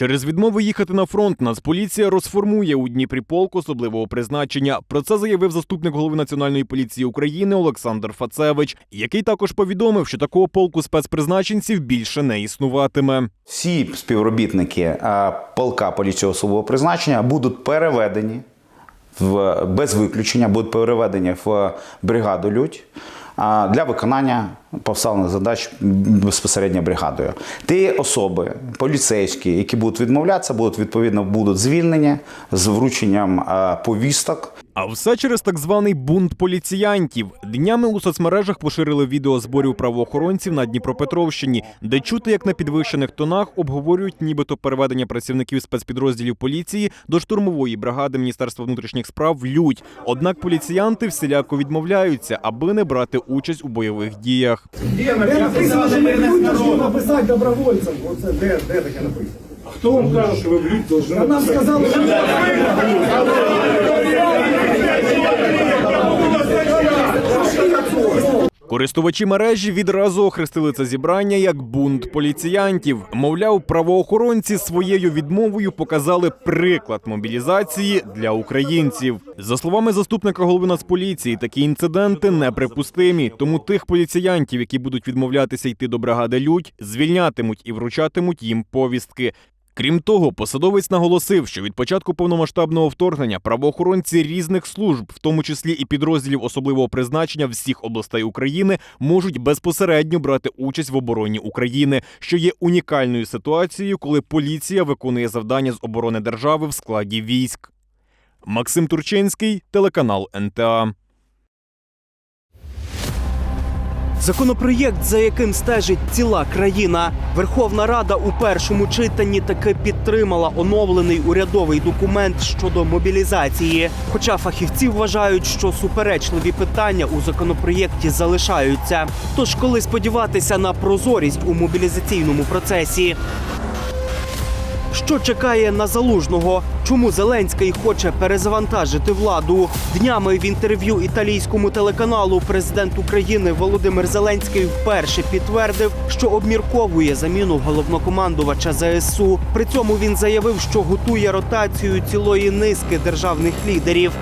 Через відмову їхати на фронт Нацполіція розформує у Дніпрі полк особливого призначення. Про це заявив заступник голови Національної поліції України Олександр Фацевич, який також повідомив, що такого полку спецпризначенців більше не існуватиме. Всі співробітники е, полка поліції особового призначення будуть переведені в без виключення, будуть переведені в бригаду Людь для виконання поставлених задач безпосередньо бригадою. Ті особи, поліцейські, які будуть відмовлятися, будуть відповідно будуть звільнені з врученням е, повісток. А все через так званий бунт поліціянтів. Днями у соцмережах поширили відео зборів правоохоронців на Дніпропетровщині, де чути, як на підвищених тонах обговорюють нібито переведення працівників спецпідрозділів поліції до штурмової бригади Міністерства внутрішніх справ в Людь. Однак поліціянти всіляко відмовляються, аби не брати участь у бойових діях. Де написано, що ми люди написати добровольцям. Оце де, де таке написано? Хто вам каже, що ви в люд должны нам сказали, що Користувачі мережі відразу охрестили це зібрання як бунт поліціянтів. Мовляв, правоохоронці своєю відмовою показали приклад мобілізації для українців. За словами заступника голови Нацполіції, такі інциденти неприпустимі. Тому тих поліціянтів, які будуть відмовлятися йти до бригади Людь, звільнятимуть і вручатимуть їм повістки. Крім того, посадовець наголосив, що від початку повномасштабного вторгнення правоохоронці різних служб, в тому числі і підрозділів особливого призначення всіх областей України, можуть безпосередньо брати участь в обороні України, що є унікальною ситуацією, коли поліція виконує завдання з оборони держави в складі військ. Максим Турчинський, телеканал НТА. Законопроєкт, за яким стежить ціла країна, Верховна Рада у першому читанні таки підтримала оновлений урядовий документ щодо мобілізації. Хоча фахівці вважають, що суперечливі питання у законопроєкті залишаються. Тож, коли сподіватися на прозорість у мобілізаційному процесі. Що чекає на залужного? Чому Зеленський хоче перезавантажити владу? Днями в інтерв'ю італійському телеканалу президент України Володимир Зеленський вперше підтвердив, що обмірковує заміну головнокомандувача ЗСУ. При цьому він заявив, що готує ротацію цілої низки державних лідерів.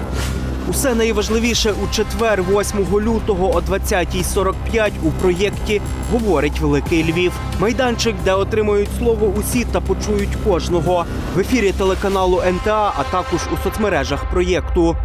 Усе найважливіше у четвер, 8 лютого о 20.45 у проєкті говорить Великий Львів. Майданчик, де отримують слово усі та почують кожного в ефірі телеканалу НТА, а також у соцмережах проєкту.